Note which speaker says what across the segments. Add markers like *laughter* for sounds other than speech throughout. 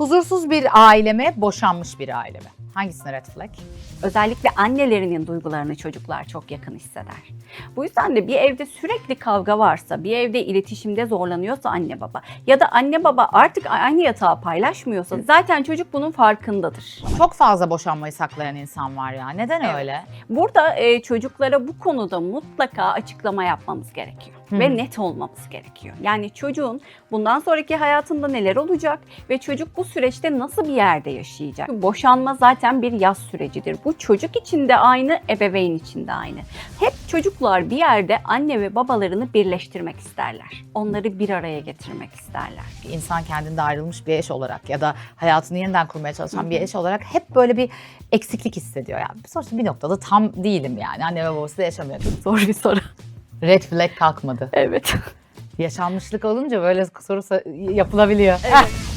Speaker 1: Huzursuz bir aile mi, boşanmış bir aile mi? Hangisine red flag?
Speaker 2: Özellikle annelerinin duygularını çocuklar çok yakın hisseder. Bu yüzden de bir evde sürekli kavga varsa, bir evde iletişimde zorlanıyorsa anne baba ya da anne baba artık aynı yatağı paylaşmıyorsa zaten çocuk bunun farkındadır.
Speaker 1: Çok fazla boşanmayı saklayan insan var ya. Neden
Speaker 2: Evet.
Speaker 1: öyle?
Speaker 2: Burada e, çocuklara bu konuda mutlaka açıklama yapmamız gerekiyor
Speaker 1: Hı.
Speaker 2: ve net olmamız gerekiyor. Yani çocuğun bundan sonraki hayatında neler olacak ve çocuk bu süreçte nasıl bir yerde yaşayacak? Boşanma zaten bir yaz sürecidir. Bu çocuk için de aynı, ebeveyn için de aynı. Hep çocuklar bir yerde anne ve babalarını birleştirmek isterler. Onları bir araya getirmek isterler.
Speaker 1: İnsan kendinde ayrılmış bir eş olarak ya da hayatını yeniden kurmaya çalışan bir eş olarak hep böyle bir eksiklik hissediyor. Yani sonuçta bir noktada tam değilim yani. Anne ve babası da yaşamıyor. *laughs*
Speaker 2: Zor bir soru.
Speaker 1: Red flag kalkmadı.
Speaker 2: Evet.
Speaker 1: Yaşanmışlık olunca böyle soru so- yapılabiliyor. *laughs*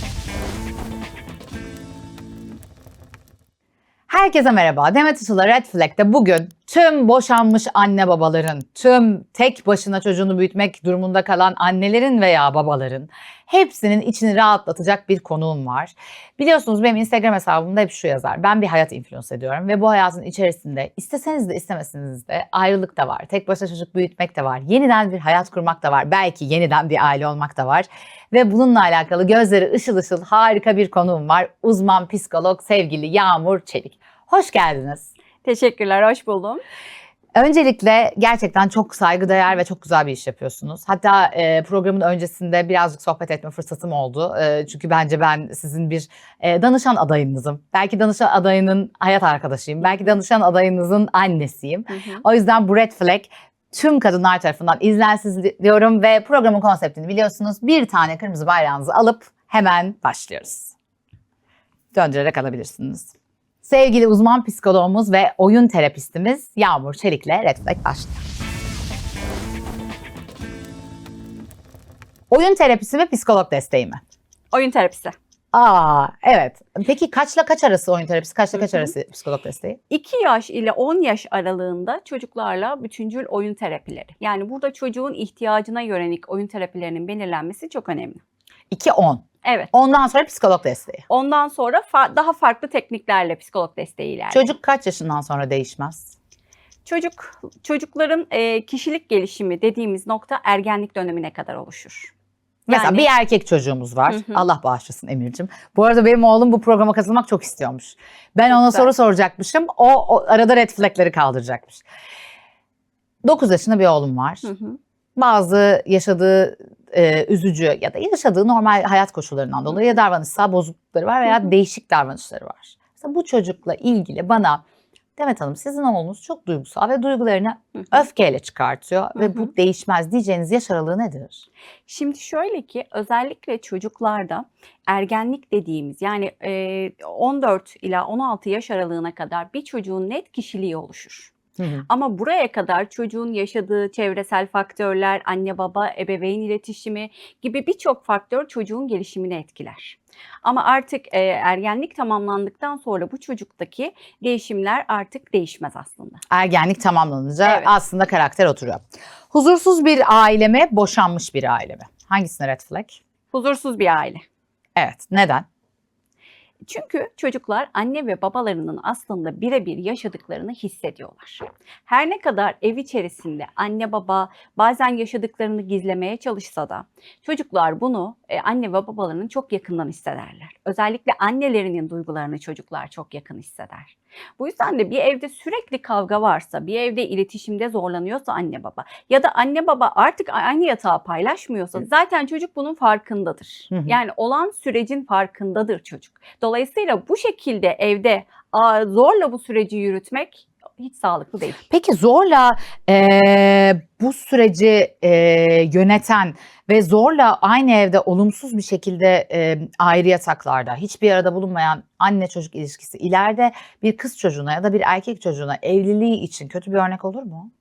Speaker 1: Herkese merhaba. Demet Atılı Red Flag'de bugün tüm boşanmış anne babaların, tüm tek başına çocuğunu büyütmek durumunda kalan annelerin veya babaların hepsinin içini rahatlatacak bir konuğum var. Biliyorsunuz benim Instagram hesabımda hep şu yazar. Ben bir hayat influence ediyorum ve bu hayatın içerisinde isteseniz de istemeseniz de ayrılık da var. Tek başına çocuk büyütmek de var. Yeniden bir hayat kurmak da var. Belki yeniden bir aile olmak da var. Ve bununla alakalı gözleri ışıl ışıl harika bir konuğum var. Uzman psikolog sevgili Yağmur Çelik. Hoş geldiniz.
Speaker 2: Teşekkürler, hoş buldum.
Speaker 1: Öncelikle gerçekten çok saygıdeğer ve çok güzel bir iş yapıyorsunuz. Hatta e, programın öncesinde birazcık sohbet etme fırsatım oldu. E, çünkü bence ben sizin bir e, danışan adayınızım. Belki danışan adayının hayat arkadaşıyım. Belki danışan adayınızın annesiyim. O yüzden bu red flag tüm kadınlar tarafından izlensiz diyorum ve programın konseptini biliyorsunuz. Bir tane kırmızı bayrağınızı alıp hemen başlıyoruz. Döndürerek alabilirsiniz. Sevgili uzman psikologumuz ve oyun terapistimiz Yağmur Çelik'le Red Flag başlıyor. Oyun terapisi mi psikolog desteği mi?
Speaker 2: Oyun terapisi.
Speaker 1: Aa evet. Peki kaçla kaç arası oyun terapisi, kaçla kaç arası psikolog desteği?
Speaker 2: 2 yaş ile 10 yaş aralığında çocuklarla bütüncül oyun terapileri. Yani burada çocuğun ihtiyacına yönelik oyun terapilerinin belirlenmesi çok önemli.
Speaker 1: 2-10.
Speaker 2: Evet.
Speaker 1: Ondan sonra psikolog desteği.
Speaker 2: Ondan sonra fa- daha farklı tekniklerle psikolog desteği ilerliyor.
Speaker 1: Çocuk kaç yaşından sonra değişmez?
Speaker 2: Çocuk çocukların e, kişilik gelişimi dediğimiz nokta ergenlik dönemine kadar oluşur.
Speaker 1: Mesela
Speaker 2: Yani-
Speaker 1: bir erkek çocuğumuz var.
Speaker 2: Hı hı.
Speaker 1: Allah bağışlasın Emir'cim. Bu arada benim oğlum bu programa katılmak çok istiyormuş. Ben
Speaker 2: Çok
Speaker 1: ona
Speaker 2: güzel.
Speaker 1: soru soracakmışım. O, o arada red flagleri kaldıracakmış. 9 yaşında bir oğlum var.
Speaker 2: Hı hı.
Speaker 1: Bazı yaşadığı e, üzücü ya da yaşadığı normal hayat koşullarından dolayı ya davranışsal bozuklukları var veya değişik davranışları var. Mesela bu çocukla ilgili bana Demet Hanım sizin oğlunuz çok duygusal ve duygularını öfkeyle çıkartıyor ve bu değişmez diyeceğiniz yaş aralığı nedir?
Speaker 2: Şimdi şöyle ki özellikle çocuklarda ergenlik dediğimiz yani e, 14 ila 16 yaş aralığına kadar bir çocuğun net kişiliği oluşur.
Speaker 1: Hı hı.
Speaker 2: Ama buraya kadar çocuğun yaşadığı çevresel faktörler, anne baba, ebeveyn iletişimi gibi birçok faktör çocuğun gelişimini etkiler. Ama artık e, ergenlik tamamlandıktan sonra bu çocuktaki değişimler artık değişmez aslında.
Speaker 1: ergenlik tamamlanınca
Speaker 2: Evet.
Speaker 1: aslında karakter oturuyor. Huzursuz bir aile mi, boşanmış bir aile mi? Hangisine red flag?
Speaker 2: Huzursuz bir aile.
Speaker 1: Evet. Neden?
Speaker 2: Çünkü çocuklar anne ve babalarının aslında birebir yaşadıklarını hissediyorlar. Her ne kadar ev içerisinde anne baba bazen yaşadıklarını gizlemeye çalışsa da çocuklar bunu e, anne ve babalarının çok yakından hissederler. Özellikle annelerinin duygularını çocuklar çok yakın hisseder. Bu yüzden de bir evde sürekli kavga varsa, bir evde iletişimde zorlanıyorsa anne baba ya da anne baba artık aynı yatağı paylaşmıyorsa zaten çocuk bunun farkındadır. Yani olan sürecin farkındadır çocuk. Dolayısıyla bu şekilde evde zorla bu süreci yürütmek hiç sağlıklı değil.
Speaker 1: Peki zorla eee, bu süreci eee, yöneten ve zorla aynı evde olumsuz bir şekilde eee, ayrı yataklarda hiçbir arada bulunmayan anne çocuk ilişkisi ileride bir kız çocuğuna ya da bir erkek çocuğuna evliliği için kötü bir örnek olur mu?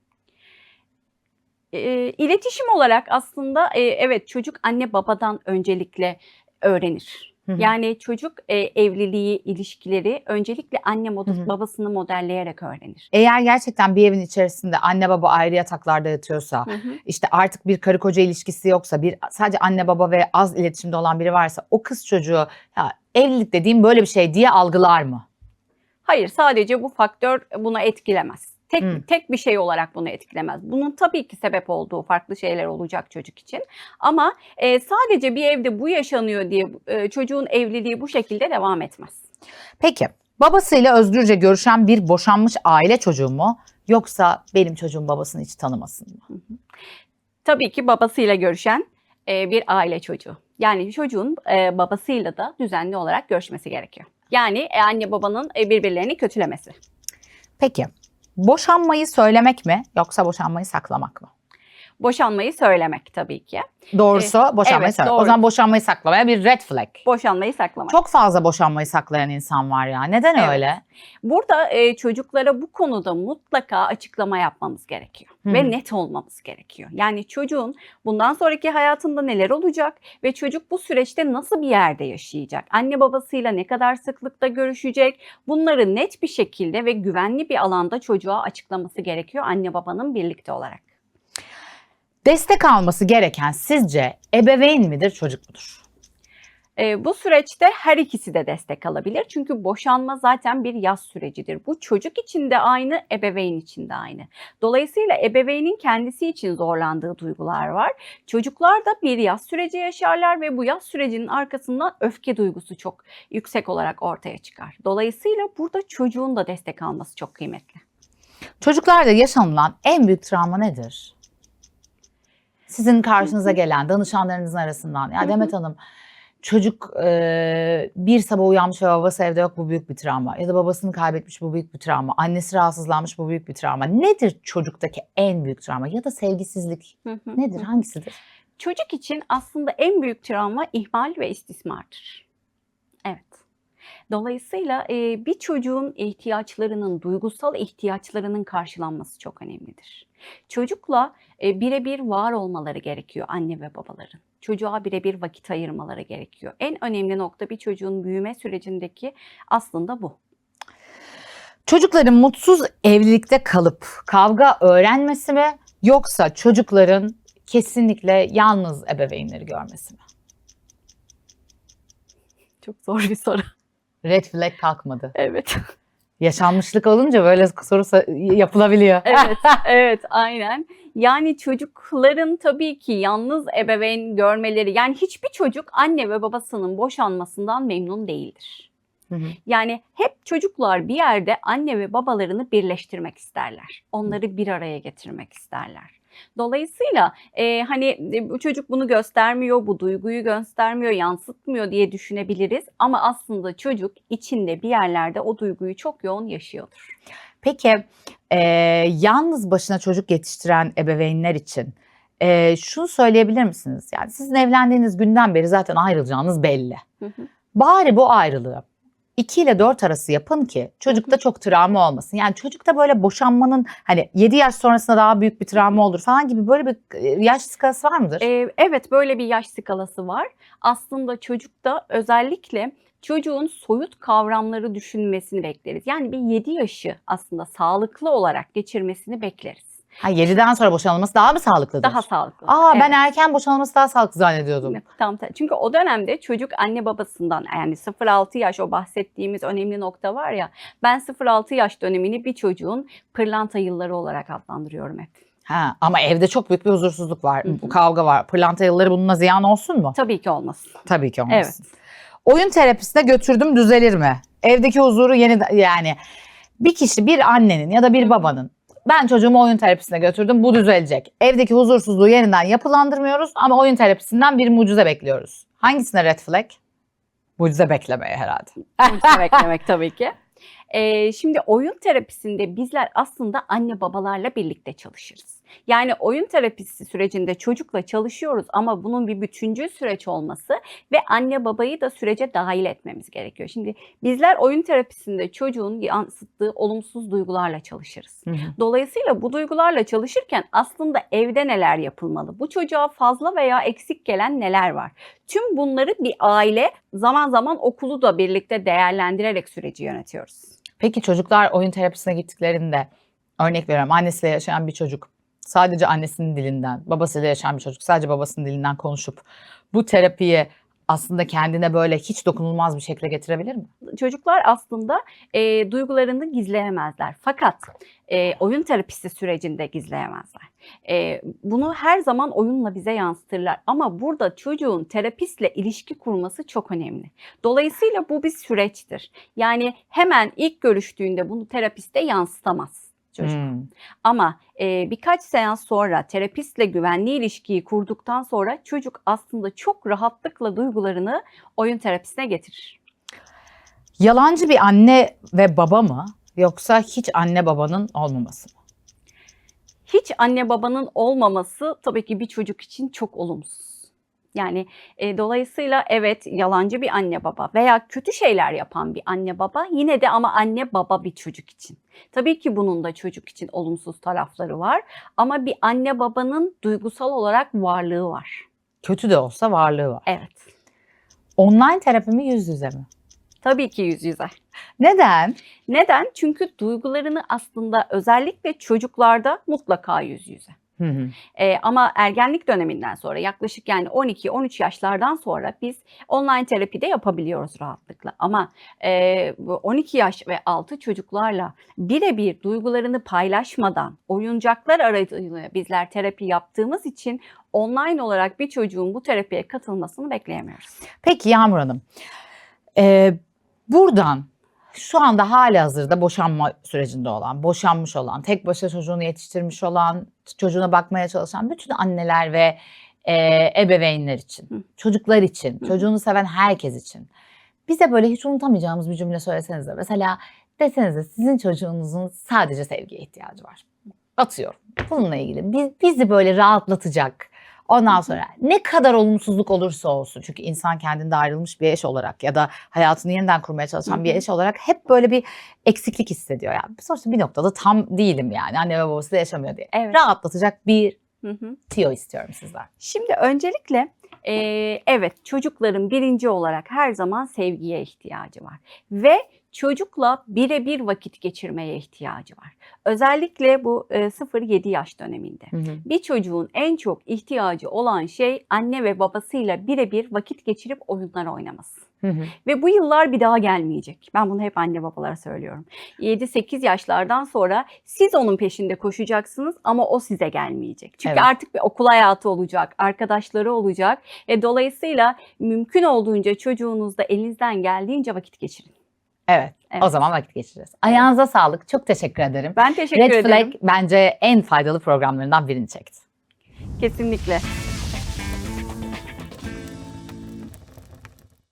Speaker 2: Ee, iletişim olarak aslında e, evet çocuk anne babadan öncelikle öğrenir.
Speaker 1: Hı hı.
Speaker 2: Yani çocuk e, evliliği, ilişkileri öncelikle anne mod-
Speaker 1: Hı hı.
Speaker 2: babasını modelleyerek öğrenir.
Speaker 1: Eğer gerçekten bir evin içerisinde anne baba ayrı yataklarda yatıyorsa,
Speaker 2: Hı hı.
Speaker 1: işte artık bir karı koca ilişkisi yoksa, bir sadece anne baba ve az iletişimde olan biri varsa o kız çocuğu ya evlilik dediğim böyle bir şey diye algılar mı?
Speaker 2: Hayır sadece bu faktör bunu etkilemez. Tek,
Speaker 1: Hmm.
Speaker 2: tek bir şey olarak bunu etkilemez. Bunun tabii ki sebep olduğu farklı şeyler olacak çocuk için. Ama e, sadece bir evde bu yaşanıyor diye e, çocuğun evliliği bu şekilde devam etmez.
Speaker 1: Peki babasıyla özgürce görüşen bir boşanmış aile çocuğu mu yoksa benim çocuğum babasını hiç tanımasın mı?
Speaker 2: Tabii ki babasıyla görüşen e, bir aile çocuğu. Yani çocuğun e, babasıyla da düzenli olarak görüşmesi gerekiyor. Yani e, anne babanın e, birbirlerini kötülemesi.
Speaker 1: Peki boşanmayı söylemek mi yoksa boşanmayı saklamak mı?
Speaker 2: Boşanmayı söylemek tabii ki.
Speaker 1: Doğrusu boşanmayı
Speaker 2: evet,
Speaker 1: söylemek. O zaman boşanmayı saklamaya bir red flag.
Speaker 2: Boşanmayı saklamak.
Speaker 1: Çok fazla boşanmayı saklayan insan var ya. Neden
Speaker 2: Evet.
Speaker 1: öyle?
Speaker 2: Burada e, çocuklara bu konuda mutlaka açıklama yapmamız gerekiyor
Speaker 1: Hı.
Speaker 2: ve net olmamız gerekiyor. Yani çocuğun bundan sonraki hayatında neler olacak ve çocuk bu süreçte nasıl bir yerde yaşayacak? Anne babasıyla ne kadar sıklıkta görüşecek? Bunları net bir şekilde ve güvenli bir alanda çocuğa açıklaması gerekiyor anne babanın birlikte olarak.
Speaker 1: Destek alması gereken sizce ebeveyn midir çocuk mudur?
Speaker 2: E, bu süreçte her ikisi de destek alabilir. Çünkü boşanma zaten bir yaz sürecidir. Bu çocuk için de aynı, ebeveyn için de aynı. Dolayısıyla ebeveynin kendisi için zorlandığı duygular var. Çocuklar da bir yaz süreci yaşarlar ve bu yaz sürecinin arkasından öfke duygusu çok yüksek olarak ortaya çıkar. Dolayısıyla burada çocuğun da destek alması çok kıymetli.
Speaker 1: Çocuklarda yaşanılan en büyük travma nedir? Sizin karşınıza gelen danışanlarınızın arasından. Ya. Demet Hanım çocuk e, bir sabah uyanmış ve babası evde yok bu büyük bir travma. Ya da babasını kaybetmiş bu büyük bir travma. Annesi rahatsızlanmış bu büyük bir travma. Nedir çocuktaki en büyük travma? Ya da sevgisizlik nedir? Hangisidir?
Speaker 2: Çocuk için aslında en büyük travma ihmal ve istismardır. Evet. Dolayısıyla e, bir çocuğun ihtiyaçlarının, duygusal ihtiyaçlarının karşılanması çok önemlidir. Çocukla e, birebir var olmaları gerekiyor anne ve babaların. Çocuğa birebir vakit ayırmaları gerekiyor. En önemli nokta bir çocuğun büyüme sürecindeki aslında bu.
Speaker 1: Çocukların mutsuz evlilikte kalıp kavga öğrenmesi mi yoksa çocukların kesinlikle yalnız ebeveynleri görmesi mi?
Speaker 2: Çok zor bir soru.
Speaker 1: Red flag kalkmadı.
Speaker 2: Evet.
Speaker 1: Yaşanmışlık olunca böyle soru yapılabiliyor.
Speaker 2: evet, *laughs* evet, aynen. Yani çocukların tabii ki yalnız ebeveyn görmeleri, yani hiçbir çocuk anne ve babasının boşanmasından memnun değildir.
Speaker 1: Hı hı.
Speaker 2: Yani hep çocuklar bir yerde anne ve babalarını birleştirmek isterler. Onları bir araya getirmek isterler. Dolayısıyla e, hani bu çocuk bunu göstermiyor, bu duyguyu göstermiyor, yansıtmıyor diye düşünebiliriz. Ama aslında çocuk içinde bir yerlerde o duyguyu çok yoğun yaşıyordur.
Speaker 1: Peki e, yalnız başına çocuk yetiştiren ebeveynler için e, şunu söyleyebilir misiniz? Yani sizin evlendiğiniz günden beri zaten ayrılacağınız belli.
Speaker 2: Hı hı.
Speaker 1: Bari bu ayrılığı 2 ile 4 arası yapın ki çocukta çok travma olmasın. Yani çocukta böyle boşanmanın hani 7 yaş sonrasında daha büyük bir travma olur falan gibi böyle bir e, yaş skalası var mıdır?
Speaker 2: Ee, evet böyle bir yaş skalası var. Aslında çocukta özellikle çocuğun soyut kavramları düşünmesini bekleriz. Yani bir 7 yaşı aslında sağlıklı olarak geçirmesini bekleriz.
Speaker 1: Ha 7'den sonra boşanılması daha mı sağlıklıdır?
Speaker 2: Daha sağlıklı.
Speaker 1: Aa ben
Speaker 2: Evet.
Speaker 1: erken boşanılması daha sağlıklı zannediyordum.
Speaker 2: Tam Çünkü o dönemde çocuk anne babasından yani 0-6 yaş o bahsettiğimiz önemli nokta var ya ben 0-6 yaş dönemini bir çocuğun pırlanta yılları olarak adlandırıyorum hep.
Speaker 1: Ha, ama evde çok büyük bir huzursuzluk var,
Speaker 2: Hı hı.
Speaker 1: kavga var. Pırlanta yılları bununla ziyan olsun mu?
Speaker 2: Tabii ki olmasın.
Speaker 1: Tabii ki olmasın.
Speaker 2: Evet.
Speaker 1: Oyun terapisine götürdüm düzelir mi? Evdeki huzuru yeni yani bir kişi bir annenin ya da bir babanın ben çocuğumu oyun terapisine götürdüm bu düzelecek. Evdeki huzursuzluğu yeniden yapılandırmıyoruz ama oyun terapisinden bir mucize bekliyoruz. Hangisine red flag? Mucize beklemeye herhalde.
Speaker 2: Mucize beklemek tabii ki. Ee, şimdi oyun terapisinde bizler aslında anne babalarla birlikte çalışırız. Yani oyun terapisi sürecinde çocukla çalışıyoruz ama bunun bir bütüncül süreç olması ve anne babayı da sürece dahil etmemiz gerekiyor. Şimdi bizler oyun terapisinde çocuğun yansıttığı olumsuz duygularla çalışırız. Dolayısıyla bu duygularla çalışırken aslında evde neler yapılmalı? Bu çocuğa fazla veya eksik gelen neler var? Tüm bunları bir aile zaman zaman okulu da birlikte değerlendirerek süreci yönetiyoruz.
Speaker 1: Peki çocuklar oyun terapisine gittiklerinde örnek veriyorum annesiyle yaşayan bir çocuk sadece annesinin dilinden, babasıyla yaşayan bir çocuk sadece babasının dilinden konuşup bu terapiyi aslında kendine böyle hiç dokunulmaz bir şekilde getirebilir mi?
Speaker 2: Çocuklar aslında e, duygularını gizleyemezler. Fakat e, oyun terapisi sürecinde gizleyemezler. E, bunu her zaman oyunla bize yansıtırlar. Ama burada çocuğun terapistle ilişki kurması çok önemli. Dolayısıyla bu bir süreçtir. Yani hemen ilk görüştüğünde bunu terapiste yansıtamaz çocuk.
Speaker 1: Hmm.
Speaker 2: Ama e, birkaç seans sonra terapistle güvenli ilişkiyi kurduktan sonra çocuk aslında çok rahatlıkla duygularını oyun terapisine getirir.
Speaker 1: Yalancı bir anne ve baba mı yoksa hiç anne babanın olmaması mı?
Speaker 2: Hiç anne babanın olmaması tabii ki bir çocuk için çok olumsuz. Yani e, dolayısıyla evet yalancı bir anne baba veya kötü şeyler yapan bir anne baba yine de ama anne baba bir çocuk için. Tabii ki bunun da çocuk için olumsuz tarafları var ama bir anne babanın duygusal olarak varlığı var.
Speaker 1: Kötü de olsa varlığı var.
Speaker 2: Evet.
Speaker 1: Online terapi mi yüz yüze mi?
Speaker 2: Tabii ki yüz yüze.
Speaker 1: Neden?
Speaker 2: Neden? Çünkü duygularını aslında özellikle çocuklarda mutlaka yüz yüze.
Speaker 1: Hı hı.
Speaker 2: Ee, ama ergenlik döneminden sonra yaklaşık yani 12-13 yaşlardan sonra biz online terapi de yapabiliyoruz rahatlıkla. Ama e, bu 12 yaş ve altı çocuklarla birebir duygularını paylaşmadan oyuncaklar aracılığıyla bizler terapi yaptığımız için online olarak bir çocuğun bu terapiye katılmasını bekleyemiyoruz.
Speaker 1: Peki Yağmur Hanım, e, buradan şu anda hali hazırda boşanma sürecinde olan, boşanmış olan, tek başına çocuğunu yetiştirmiş olan, çocuğuna bakmaya çalışan bütün anneler ve e, ebeveynler için,
Speaker 2: Hı.
Speaker 1: çocuklar için,
Speaker 2: Hı.
Speaker 1: çocuğunu seven herkes için bize böyle hiç unutamayacağımız bir cümle söylesenize. Mesela desenize sizin çocuğunuzun sadece sevgiye ihtiyacı var. Atıyorum. Bununla ilgili biz, bizi böyle rahatlatacak. Ondan sonra ne kadar olumsuzluk olursa olsun çünkü insan kendinde ayrılmış bir eş olarak ya da hayatını yeniden kurmaya çalışan bir eş olarak hep böyle bir eksiklik hissediyor. Yani sonuçta bir noktada tam değilim yani anne ve babası da yaşamıyor diye.
Speaker 2: Evet.
Speaker 1: Rahatlatacak bir tiyo istiyorum sizden.
Speaker 2: Şimdi öncelikle e, evet çocukların birinci olarak her zaman sevgiye ihtiyacı var ve çocukla birebir vakit geçirmeye ihtiyacı var. Özellikle bu e, 0-7 yaş döneminde. Bir çocuğun en çok ihtiyacı olan şey anne ve babasıyla birebir vakit geçirip oyunlar oynaması. Ve bu yıllar bir daha gelmeyecek. Ben bunu hep anne babalara söylüyorum. 7-8 yaşlardan sonra siz onun peşinde koşacaksınız ama o size gelmeyecek. Çünkü
Speaker 1: Evet.
Speaker 2: artık bir okul hayatı olacak, arkadaşları olacak. E, dolayısıyla mümkün olduğunca çocuğunuzda elinizden geldiğince vakit geçirin.
Speaker 1: Evet,
Speaker 2: Evet.
Speaker 1: o zaman vakit geçireceğiz. Ayağınıza sağlık. Çok teşekkür ederim.
Speaker 2: Ben teşekkür
Speaker 1: Red
Speaker 2: ederim.
Speaker 1: Flag bence en faydalı programlarından birini çekti.
Speaker 2: Kesinlikle.